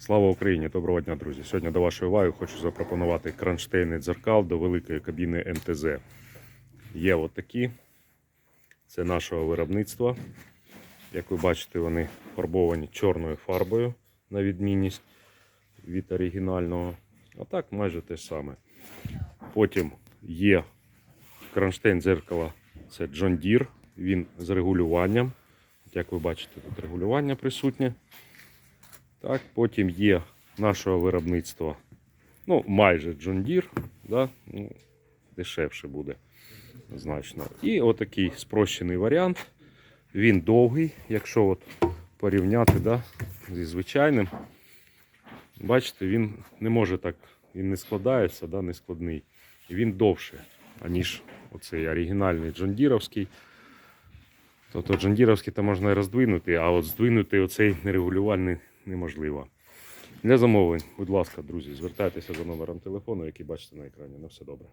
Слава Україні! Доброго дня, друзі! Сьогодні до вашої уваги хочу запропонувати кронштейни дзеркал до великої кабіни МТЗ. Є отакі. Це нашого виробництва. Як ви бачите, вони фарбовані чорною фарбою на відмінність від оригінального. А так майже те саме. Потім є кронштейн дзеркала. Це John Deere. Він з регулюванням. Як ви бачите, тут регулювання присутнє. Так, потім є нашого виробництва. Ну, майже Deere, да? ну, дешевше буде значно. І отакий спрощений варіант. Він довгий, якщо от порівняти да, зі звичайним. Бачите, він не може так, він не складається, да, не складний. Він довше, аніж оцей оригінальний джондіровський. Тобто джондіровський то можна і роздвинути, а от здвинути оцей нерегулювальний неможливо. Для замовлень, будь ласка, друзі, звертайтеся за номером телефону, який бачите на екрані. На все добре.